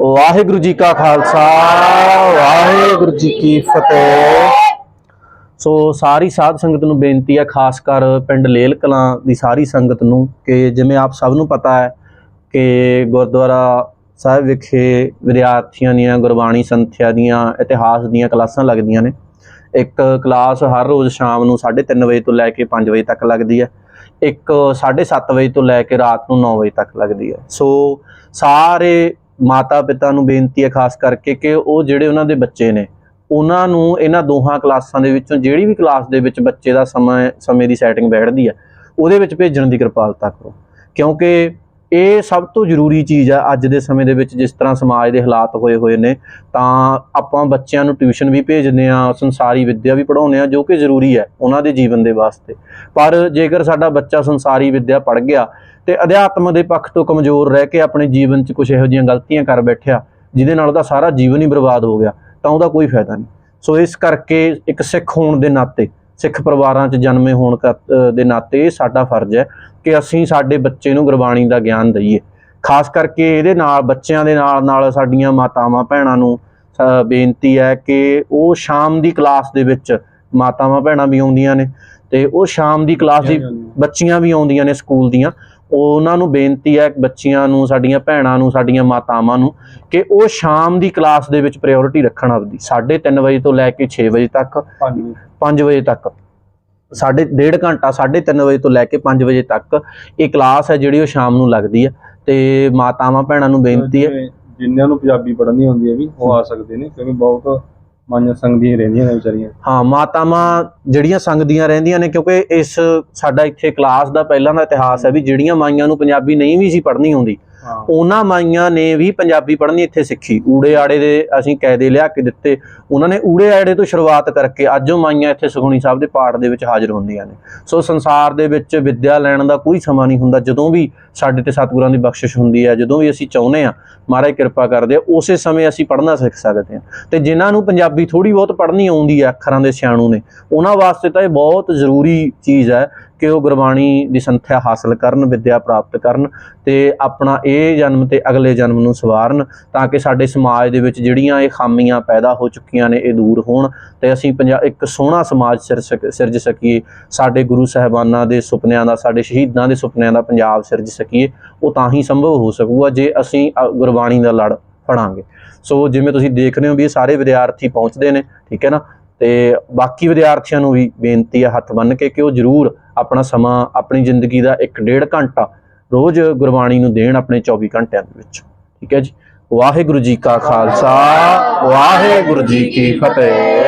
ਵਾਹਿਗੁਰੂ ਜੀ ਕਾ ਖਾਲਸਾ, ਵਾਹਿਗੁਰੂ ਜੀ ਕੀ ਫਤਿਹ। ਸੋ ਸਾਰੀ ਸਾਧ ਸੰਗਤ ਨੂੰ ਬੇਨਤੀ ਹੈ, ਖਾਸ ਕਰ ਪਿੰਡ ਲੇਲ ਕਲਾਂ ਦੀ ਸਾਰੀ ਸੰਗਤ ਨੂੰ, ਕਿ ਜਿਵੇਂ ਆਪ ਸਭ ਨੂੰ ਪਤਾ ਹੈ ਕਿ ਗੁਰਦੁਆਰਾ ਸਾਹਿਬ ਵਿਖੇ ਵਿਦਿਆਰਥੀਆਂ ਦੀਆਂ ਗੁਰਬਾਣੀ ਸੰਥਿਆ ਦੀਆਂ ਇਤਿਹਾਸ ਦੀਆਂ ਕਲਾਸਾਂ ਲੱਗਦੀਆਂ ਨੇ। ਇੱਕ ਕਲਾਸ ਹਰ ਰੋਜ਼ ਸ਼ਾਮ ਨੂੰ 3:30 ਵਜੇ ਤੋਂ ਲੈ ਕੇ 5 ਵਜੇ ਤੱਕ ਲੱਗਦੀ ਹੈ। ਇੱਕ 7:30 ਵਜੇ ਤੋਂ ਲੈ ਕੇ ਰਾਤ ਨੂੰ 9 ਵਜੇ ਤੱਕ ਲੱਗਦੀ ਹੈ। ਸੋ ਸਾਰੇ ਮਾਤਾ ਪਿਤਾ ਨੂੰ ਬੇਨਤੀ ਹੈ ਖਾਸ ਕਰਕੇ ਕਿ ਉਹ ਜਿਹੜੇ ਉਹਨਾਂ ਦੇ ਬੱਚੇ ਨੇ, ਉਹਨਾਂ ਨੂੰ ਇਹਨਾਂ ਦੋਹਾਂ ਕਲਾਸਾਂ ਦੇ ਵਿੱਚੋਂ ਜਿਹੜੀ ਵੀ ਕਲਾਸ ਦੇ ਵਿੱਚ ਬੱਚੇ ਦਾ ਸਮਾਂ, ਸਮੇਂ ਦੀ ਸੈਟਿੰਗ ਬੈਠਦੀ ਹੈ, ਉਹਦੇ ਵਿੱਚ ਭੇਜਣ ਦੀ ਕਿਰਪਾਲਤਾ ਕਰੋ। ਕਿਉਂਕਿ ਇਹ ਸਭ ਤੋਂ ਜ਼ਰੂਰੀ ਚੀਜ਼ ਆ ਅੱਜ ਦੇ ਸਮੇਂ ਦੇ ਵਿੱਚ ਜਿਸ ਤਰ੍ਹਾਂ ਸਮਾਜ ਦੇ ਹਾਲਾਤ ਹੋਏ ਹੋਏ ਨੇ, ਤਾਂ ਆਪਾਂ ਬੱਚਿਆਂ ਨੂੰ ਟਿਊਸ਼ਨ ਵੀ ਭੇਜਦੇ ਆ ਸੰਸਾਰੀ ਵਿੱਦਿਆ ਵੀ ਪੜਾਉਂਦੇ ਆ ਜੋ ਕਿ ਜ਼ਰੂਰੀ ਹੈ ਉਹਨਾਂ ਦੇ ਜੀਵਨ ਦੇ ਵਾਸਤੇ। ਪਰ ਜੇਕਰ ਸਾਡਾ ਬੱਚਾ ਸੰਸਾਰੀ ਵਿੱਦਿਆ ਪੜ ਗਿਆ ਤੇ ਅਧਿਆਤਮ ਦੇ ਪੱਖ ਤੋਂ ਕਮਜ਼ੋਰ ਰਹਿ ਕੇ ਆਪਣੇ ਜੀਵਨ 'ਚ ਕੁਝ ਇਹੋ ਜਿਹੀਆਂ ਗਲਤੀਆਂ ਕਰ ਬੈਠਿਆ, ਜਿਹਦੇ ਨਾਲ ਉਹਦਾ ਸਾਰਾ ਜੀਵਨ ਹੀ ਬਰਬਾਦ ਹੋ ਗਿਆ, ਤਾਂ ਉਹਦਾ ਕੋਈ ਫਾਇਦਾ ਨਹੀਂ। ਸੋ ਇਸ ਕਰਕੇ ਇੱਕ ਸਿੱਖ ਹੋਣ ਦੇ ਨਾਤੇ ਸਿੱਖ ਪਰਿਵਾਰਾਂ 'ਚ ਜਨਮੇ ਹੋਣ ਦੇ ਨਾਤੇ ਸਾਡਾ ਫਰਜ਼ ਹੈ ਕਿ ਅਸੀਂ ਸਾਡੇ ਬੱਚੇ ਨੂੰ ਗੁਰਬਾਣੀ ਦਾ ਗਿਆਨ ਦਈਏ। ਖਾਸ ਕਰਕੇ ਇਹਦੇ ਨਾਲ ਬੱਚਿਆਂ ਦੇ ਨਾਲ ਨਾਲ ਸਾਡੀਆਂ ਮਾਤਾਵਾਂ ਭੈਣਾਂ ਨੂੰ ਬੇਨਤੀ ਹੈ ਕਿ ਉਹ ਸ਼ਾਮ ਦੀ ਕਲਾਸ ਦੇ ਵਿੱਚ ਮਾਤਾਵਾਂ ਭੈਣਾਂ ਵੀ ਆਉਂਦੀਆਂ ਨੇ ਤੇ ਉਹ ਸ਼ਾਮ ਦੀ ਕਲਾਸ ਦੀ ਬੱਚੀਆਂ ਵੀ ਆਉਂਦੀਆਂ ਨੇ ਸਕੂਲ ਦੀਆਂ। ਉਹਨਾਂ ਨੂੰ ਬੇਨਤੀ ਹੈ ਬੱਚੀਆਂ ਨੂੰ ਸਾਡੀਆਂ ਭੈਣਾਂ ਨੂੰ ਸਾਡੀਆਂ ਮਾਤਾਵਾਂ ਨੂੰ ਕਿ ਉਹ ਸ਼ਾਮ ਦੀ ਕਲਾਸ ਦੇ ਵਿੱਚ ਪ੍ਰਾਇੋਰਟੀ ਰੱਖਣ ਆਪਦੀ। 3:30 ਵਜੇ ਤੋਂ ਲੈ ਕੇ 6 ਵਜੇ ਤੱਕ। 5 ਵਜੇ। ਤੱਕ। ਸਾਢੇ ਡੇਢ ਘੰਟਾ 3:30 ਵਜੇ ਤੋਂ ਲੈ ਕੇ 5 ਵਜੇ ਤੱਕ ਇਹ ਕਲਾਸ ਹੈ ਜਿਹੜੀ ਉਹ ਸ਼ਾਮ ਨੂੰ ਲੱਗਦੀ ਹੈ। ਤੇ ਮਾਤਾਵਾਂ ਭੈਣਾਂ ਨੂੰ ਬੇਨਤੀ ਹੈ। ਜਿਨ੍ਹਾਂ ਨੂੰ ਪੰਜਾਬੀ ਪੜ੍ਹਨੀ ਆਉਂਦੀ ਹੈ ਵੀ ਉਹ ਆ ਸਕਦੇ ਨੇ ਕਿਉਂਕਿ ਬਹੁਤ ਮਾਈਆਂ ਸੰਗਦੀਆਂ ਰਹਿੰਦੀਆਂ ਨੇ ਵਿਚਾਰੀਆਂ। ਹਾਂ, ਮਾਤਾਵਾਂ ਜਿਹੜੀਆਂ ਸੰਗਦੀਆਂ ਰਹਿੰਦੀਆਂ ਨੇ, ਕਿਉਂਕਿ ਇਸ ਸਾਡਾ ਇੱਥੇ ਕਲਾਸ ਦਾ ਪਹਿਲਾਂ ਦਾ ਇਤਿਹਾਸ ਹੈ ਵੀ ਜਿਹੜੀਆਂ ਮਾਈਆਂ ਨੂੰ ਪੰਜਾਬੀ ਨਹੀਂ ਵੀ ਸੀ ਪੜ੍ਹਨੀ ਆਉਂਦੀ ਉਹਨਾਂ ਮਾਈਆਂ ਨੇ ਵੀ ਪੰਜਾਬੀ ਪੜ੍ਹਨੀ ਇੱਥੇ ਸਿੱਖੀ। ਊੜੇ ਆੜੇ ਦੇ ਅਸੀਂ ਕਾਇਦੇ ਲਿਆ ਕੇ ਦਿੱਤੇ। ਉਹਨਾਂ ਨੇ ਊੜੇ ਆੜੇ ਤੋਂ ਸ਼ੁਰੂਆਤ ਕਰਕੇ ਅੱਜ ਉਹ ਮਾਈਆਂ ਇੱਥੇ ਸੁਖਮਨੀ ਸਾਹਿਬ ਦੇ ਪਾਠ ਦੇ ਵਿੱਚ ਹਾਜ਼ਰ ਹੁੰਦੀਆਂ ਨੇ। ਸੋ ਸੰਸਾਰ ਦੇ ਵਿੱਚ ਵਿੱਦਿਆ ਲੈਣ ਦਾ ਕੋਈ ਸਮਾਂ ਨਹੀਂ ਹੁੰਦਾ। ਜਦੋਂ ਵੀ ਸਾਡੇ ਤੇ ਸਤਿਗੁਰਾਂ ਦੀ ਬਖਸ਼ਿਸ਼ ਹੁੰਦੀ ਹੈ, ਜਦੋਂ ਵੀ ਅਸੀਂ ਚਾਹੁੰਦੇ ਆ ਮਹਾਰਾਜ ਕਿਰਪਾ ਕਰਦੇ ਆ ਉਸੇ ਸਮੇਂ ਅਸੀਂ ਪੜ੍ਹਨਾ ਸਿੱਖ ਸਕਦੇ ਹਾਂ। ਤੇ ਜਿਨ੍ਹਾਂ ਨੂੰ ਪੰਜਾਬੀ ਥੋੜੀ ਬਹੁਤ ਪੜ੍ਹਨੀ ਆਉਂਦੀ ਹੈ, ਅੱਖਰਾਂ ਦੇ ਸਿਆਣੂ ਨੇ, ਉਹਨਾਂ ਵਾਸਤੇ ਤਾਂ ਇਹ ਬਹੁਤ ਜ਼ਰੂਰੀ ਚੀਜ਼ ਹੈ ਕਿ ਉਹ ਗੁਰਬਾਣੀ ਦੀ ਸੰਥਿਆ ਹਾਸਲ ਕਰਨ, ਵਿੱਦਿਆ ਪ੍ਰਾਪਤ ਕਰਨ ਤੇ ਆਪਣਾ ਇਹ ਜਨਮ ਤੇ ਅਗਲੇ ਜਨਮ ਨੂੰ ਸਵਾਰਨ ਤਾਂ ਕਿ ਸਾਡੇ ਸਮਾਜ ਦੇ ਵਿੱਚ ਜਿਹੜੀਆਂ ਇਹ ਖਾਮੀਆਂ ਪੈਦਾ ਹੋ ਚੁੱਕੀਆਂ ਨੇ ਇਹ ਦੂਰ ਹੋਣ ਤੇ ਅਸੀਂ ਪੰਜਾ ਇੱਕ ਸੋਹਣਾ ਸਮਾਜ ਸਿਰ ਸਕ- ਸਿਰਜ ਸਕੀਏ ਸਾਡੇ ਗੁਰੂ ਸਾਹਿਬਾਨਾਂ ਦੇ ਸੁਪਨਿਆਂ ਦਾ ਸਾਡੇ ਸ਼ਹੀਦਾਂ ਦੇ ਸੁਪਨਿਆਂ ਦਾ ਪੰਜਾਬ ਸਿਰਜ ਸਕੀਏ ਉਹ ਤਾਂ ਹੀ ਸੰਭਵ ਹੋ ਸਕੂਗਾ ਜੇ ਅਸੀਂ ਅ, ਗੁਰਬਾਣੀ ਦਾ ਲੜ ਫੜਾਂਗੇ। ਸੋ ਜਿਵੇਂ ਤੁਸੀਂ ਦੇਖ ਰਹੇ ਹੋ ਵੀ ਇਹ ਸਾਰੇ ਵਿਦਿਆਰਥੀ ਪਹੁੰਚਦੇ ਨੇ ਠੀਕ ਹੈ ਨਾ? ਤੇ ਬਾਕੀ ਵਿਦਿਆਰਥੀਆਂ ਨੂੰ ਵੀ ਬੇਨਤੀ ਹੈ ਹੱਥ ਬੰਨ੍ਹ ਕੇ ਕਿ ਉਹ ਜ਼ਰੂਰ ਆਪਣਾ ਸਮਾਂ ਆਪਣੀ ਜ਼ਿੰਦਗੀ ਦਾ 1.5 ਘੰਟਾ ਰੋਜ਼ ਗੁਰਬਾਣੀ ਨੂੰ ਦੇਣ ਆਪਣੇ 24 ਘੰਟਿਆਂ ਦੇ ਵਿੱਚ। ਠੀਕ ਹੈ ਜੀ? ਵਾਹਿਗੁਰੂ ਜੀ ਕਾ ਖਾਲਸਾ, ਵਾਹਿਗੁਰੂ ਜੀ ਕੀ ਫਤਿਹ।